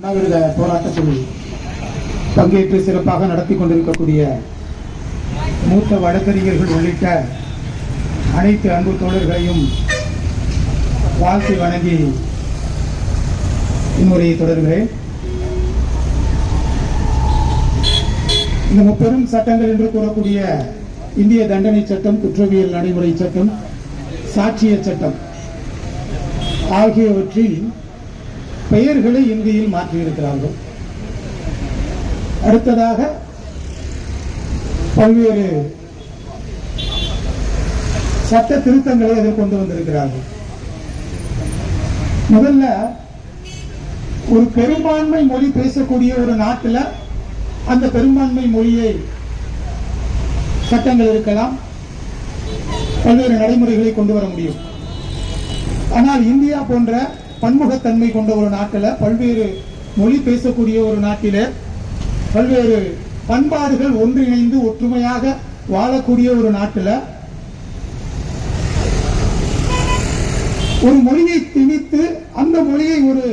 உண்ணாவிரத போராட்டத்தில் பங்கேற்று சிறப்பாக நடத்தி கொண்டிருக்கக்கூடிய மூத்த வழக்கறிஞர்கள் உள்ளிட்ட அனைத்து அன்பு தோழர்களையும் வாழ்த்து வணங்கி இம்முறையை தொடர்கிறேன். இந்த முப்பெரும் சட்டங்கள் என்று கூறக்கூடிய இந்திய தண்டனை சட்டம் குற்றவியல் நடைமுறை சட்டம் சாட்சிய சட்டம் ஆகியவற்றில் பெயர்களை இந்தியில் மாற்றியிருக்கிறார்கள். அடுத்ததாக பல்வேறு சட்ட திருத்தங்களை அதில் கொண்டு வந்திருக்கிறார்கள். முதல்ல ஒரு பெரும்பான்மை மொழி பேசக்கூடிய ஒரு நாட்டில் அந்த பெரும்பான்மை மொழியை சட்டங்கள் இருக்கலாம் பல்வேறு நடைமுறைகளை கொண்டு வர முடியும். ஆனால் இந்தியா போன்ற பன்முகத்தன்மை கொண்ட ஒரு நாட்டில் பல்வேறு மொழி பேசக்கூடிய ஒரு நாட்டில பல்வேறு பண்பாடுகள் ஒன்றிணைந்து ஒற்றுமையாக வாழக்கூடிய ஒரு நாட்டில் ஒரு மொழியை திணித்து அந்த மொழியை ஒரு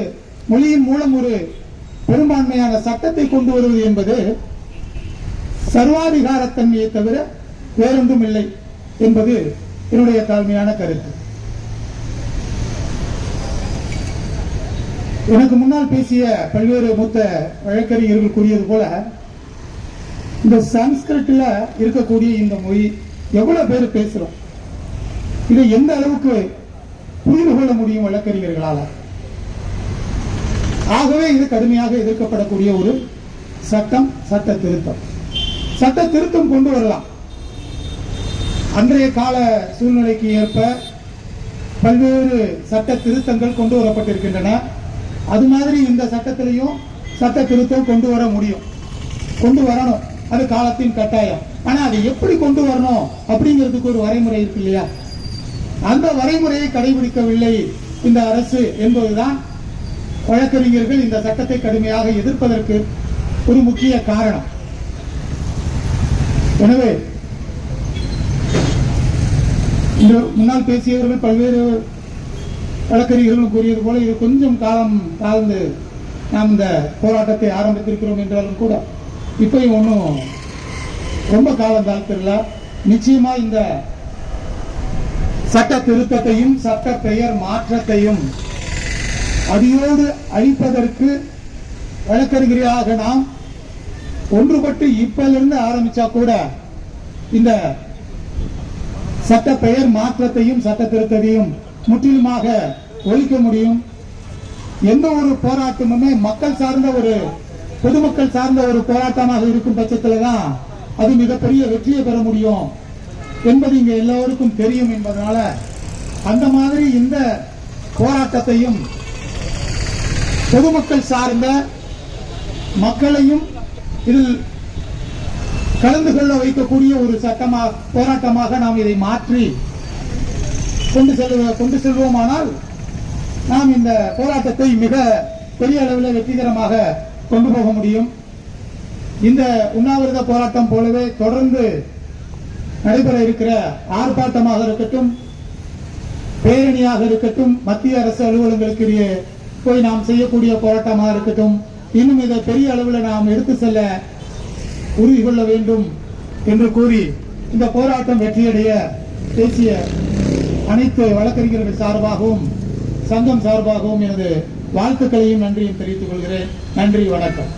மொழியின் மூலம் ஒரு பெரும்பான்மையான சட்டத்தை கொண்டு வருவது என்பது சர்வாதிகாரத்தன்மையை தவிர வேறொன்றும் இல்லை என்பது என்னுடைய தாழ்மையான கருத்து. எனக்கு முன்னால் பேசிய பல்வேறு மூத்த வழக்கறிஞர்கள் கூறியது போல இந்த சன்ஸ்கிரிட்ல இருக்கக்கூடிய இந்த மொழி எவ்வளவு பேர் பேசுறோம்? இதை எந்த அளவுக்கு புரிந்து கொள்ள முடியும் வழக்கறிஞர்களால? ஆகவே இது கடுமையாக எதிர்க்கப்படக்கூடிய ஒரு சட்டம் சட்ட திருத்தம். சட்ட திருத்தம் கொண்டு வரலாம். அன்றைய கால சூழ்நிலைக்கு ஏற்ப பல்வேறு சட்ட திருத்தங்கள் கொண்டு வரப்பட்டிருக்கின்றன. அது மாதிரி இந்த சட்டத்திலையும் சட்ட திருத்தம் கொண்டு வர முடியும். கொண்டு வரணும். அது காலத்தின் கட்டாயம். ஆனா அதை எப்படி கொண்டு வரணும் அப்படிங்கிறதுக்கு ஒரு வரைமுறை இருக்கு இல்லையா? அந்த வரைமுறையை கடைபிடிக்கவில்லை இந்த அரசு என்பதுதான் வழக்கறிஞர்கள் இந்த சட்டத்தை கடுமையாக எதிர்ப்பதற்கு ஒரு முக்கிய காரணம். எனவே இந்த முன்னால் பேசியவர்கள் பல்வேறு வழக்கறிஞர்களும் கூறியது போல இது கொஞ்சம் காலம் தாழ்ந்து நாம் இந்த போராட்டத்தை ஆரம்பித்திருக்கிறோம் என்றாலும் கூட இப்பயும் ஒன்றும் ரொம்ப காலம் தாழ்த்தில்ல நிச்சயமா இந்த சட்ட திருத்தத்தையும் சட்ட பெயர் மாற்றத்தையும் அடியோடு அழிப்பதற்கு வழக்கறிஞராக நாம் ஒன்றுபட்டு இப்பிலிருந்து ஆரம்பிச்சா கூட இந்த சட்ட பெயர் மாற்றத்தையும் சட்ட திருத்தத்தையும் முற்றிலுமாக ஒழிக்க முடியும். எந்த ஒரு போராட்டமுமே மக்கள் சார்ந்த ஒரு பொதுமக்கள் சார்ந்த ஒரு போராட்டமாக இருக்கும் பட்சத்தில் தான் அது மிகப்பெரிய வெற்றியை பெற முடியும் என்பது இங்க எல்லோருக்கும் தெரியும் என்பதனால அந்த மாதிரி இந்த போராட்டத்தையும் பொதுமக்கள் சார்ந்த மக்களையும் இதில் கலந்து கொள்ள வைக்கக்கூடிய ஒரு சட்டமாக போராட்டமாக நாம் இதை மாற்றி கொண்டு செல்வ கொண்டு செல்வோமானால் நாம் இந்த போராட்டத்தை மிக பெரிய அளவில் வெற்றிகரமாக கொண்டு போக முடியும். இந்த உண்ணாவிரத போராட்டம் போலவே தொடர்ந்து நடைபெற இருக்கிற ஆர்ப்பாட்டமாக இருக்கட்டும் பேரணியாக இருக்கட்டும் மத்திய அரசு அலுவலகங்களுக்கு இடையே போய் நாம் செய்யக்கூடிய போராட்டமாக இருக்கட்டும் இன்னும் இதை பெரிய அளவில் நாம் எடுத்து செல்ல உறுதி கொள்ள வேண்டும் என்று கூறி இந்த போராட்டம் வெற்றியடைய பேசிய அனைத்து வழக்கறிஞர்கள் சார்பாகவும் சங்கம் சார்பாகவும் எனது வாழ்த்துக்களையும் நன்றியும் தெரிவித்துக் கொள்கிறேன். நன்றி வணக்கம்.